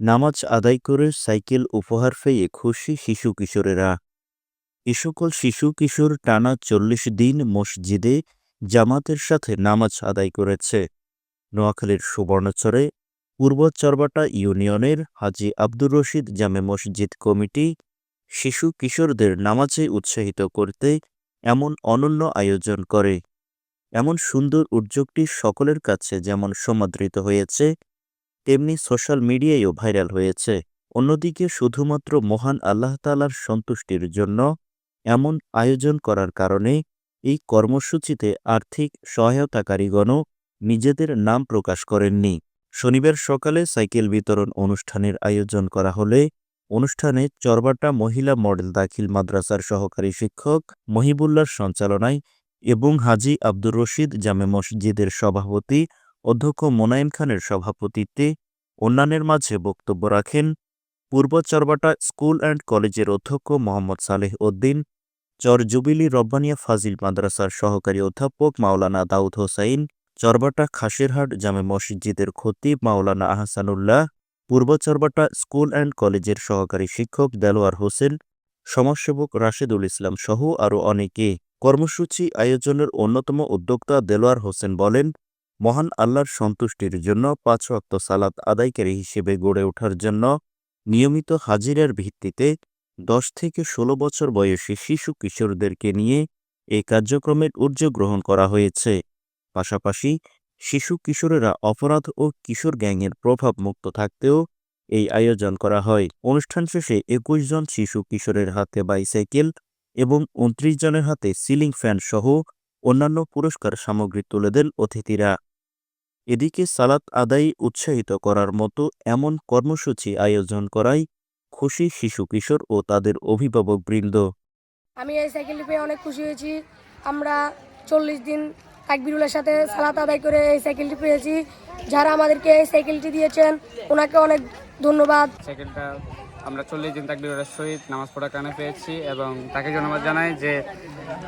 নামাজ আদায় করে সাইকেল উপহার পেয়ে খুশি শিশু কিশোরেরা। এ সকল শিশু কিশোর টানা চল্লিশ দিন মসজিদে জামাতের সাথে নামাজ আদায় করেছে। নোয়াখালীর সুবর্ণচরে, পূর্ব চরবাটা ইউনিয়নের হাজি আব্দুর রশিদ জামে মসজিদ কমিটি শিশু কিশোরদের নামাজে উৎসাহিত করতে এমন অনন্য আয়োজন করে। এমন সুন্দর উদ্যোগটি সকলের কাছে যেমন সমাদৃত হয়েছে তেমনি সোশ্যাল মিডিয়ায়ও ভাইরাল হয়েছে। অন্যদিকে শুধুমাত্র মহান আল্লাহ তালার সন্তুষ্টির জন্য এমন আয়োজন করার কারণে এই কর্মসূচিতে আর্থিক সহায়তাকারীগণও নিজেদের নাম প্রকাশ করেননি। শনিবার সকালে সাইকেল বিতরণ অনুষ্ঠানের আয়োজন করা হলে অনুষ্ঠানে চরবাটা মহিলা মডেল দাখিল মাদ্রাসার সহকারী শিক্ষক মহিবুল্লার সঞ্চালনায় এবং হাজি আব্দুর রশিদ জামে মসজিদের সভাপতি অধ্যক্ষ মোনায়েম খানের সভাপতিত্বে অন্যান্যের মাঝে বক্তব্য রাখেন পূর্ব চরবাটা স্কুল অ্যান্ড কলেজের অধ্যক্ষ মোহাম্মদ সালেহ উদ্দিন, চর জুবিলি রব্বানিয়া ফাজিল মাদ্রাসার সহকারী অধ্যাপক মাওলানা দাউদ হোসাইন, চরবাটা খাসিরহাট জামে মসজিদের খতিব মাওলানা আহসানুল্লাহ, পূর্ব চরবাটা স্কুল অ্যান্ড কলেজের সহকারী শিক্ষক দেলোয়ার হোসেন, সমাজসেবক রাশেদুল ইসলাম সহ আরও অনেকে। কর্মসূচি আয়োজনের অন্যতম উদ্যোক্তা দেলোয়ার হোসেন বলেন মহান আল্লাহর সন্তুষ্টির জন্য পাঁচ ওয়াক্ত সালাত আদায়কারী হিসেবে গড়ে ওঠার জন্য নিয়মিত হাজিরার ভিত্তিতে দশ থেকে ষোলো বছর বয়সী শিশু কিশোরদেরকে নিয়ে এই কার্যক্রমের উদ্যোগ গ্রহণ করা হয়েছে। পাশাপাশি শিশু কিশোরেরা অপরাধ ও কিশোর গ্যাংয়ের প্রভাব মুক্ত থাকতেও এই আয়োজন করা হয়। অনুষ্ঠান শেষে একুশ জন শিশু কিশোরের হাতে বাইসাইকেল এবং উনত্রিশ জনের হাতে সিলিং ফ্যান সহ অন্যান্য পুরস্কার সামগ্রী তুলে দেন অতিথিরা। এদিকে সালাত আদায় উৎসাহিত করার মতো এমন কর্মসূচি আয়োজন করায় খুশি শিশু কিশোর ও তাদের অভিভাবক বৃন্দ। আমি এই সাইকেলটি পেয়ে অনেক খুশি হয়েছি। আমরা চল্লিশ দিন তাকবিরুলের সাথে সালাত আদায় করে এই সাইকেলটি পেয়েছি। যারা আমাদেরকে এই সাইকেলটি দিয়েছেন ওনাকে অনেক ধন্যবাদ। সাইকেলটা আমরা চল্লিশ দিন তাকবিরের সহিত নামাজ পড়ার কারণে পেয়েছি এবং তাকে ধন্যবাদ জানাই যে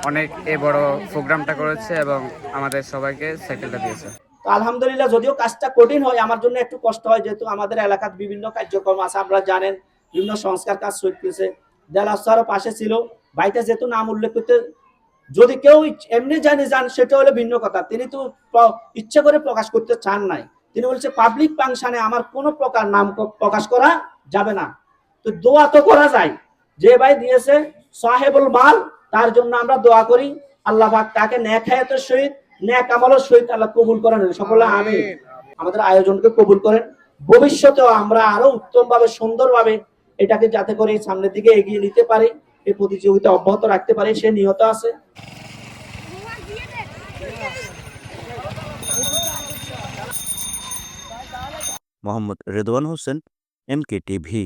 অনেক এ বড় প্রোগ্রামটা করেছে এবং আমাদের সবাইকে সাইকেলটা দিয়েছে। আলহামদুলিল্লাহ যদিও কাজটা কঠিন হয়, আমার জন্য একটু কষ্ট হয়, যেহেতু আমাদের এলাকার বিভিন্ন কার্যক্রম আছে আপনারা জানেন, বিভিন্ন সংস্কার কাজ চলতেছে। দেলাসারও পাশে ছিল বাড়িতে যেহেতু নাম উল্লেখ করতে, যদি কেউ এমনি জানি যান, সেটা হলো ভিন্ন কথা। তিনি তো ইচ্ছে করে প্রকাশ করতে চান নাই। তিনি বলছে, পাবলিক ফাংশনে আমার কোনো প্রকার নাম প্রকাশ করা যাবে না। তো দোয়া তো করা যায়। যে ভাই দিয়েছে, সাহেবুল মাল, তার জন্য আমরা দোয়া করি। আল্লাহ পাক তাকে ন্যাক হায়াতের সহিত ন্যাক আমলের সহিত আল্লাহ কবুল করেন। সকলে আমি আমাদের আয়োজনকে কবুল করেন। ভবিষ্যতেও আমরা আরও উত্তম ভাবে সুন্দর ভাবে এটাকে যাতে করে সামনের দিকে এগিয়ে নিতে পারি এই প্রতিযোগিতা অব্যাহত রাখতে পারি সে নিহত আছে। Mohammad Redwan Hossain M K TV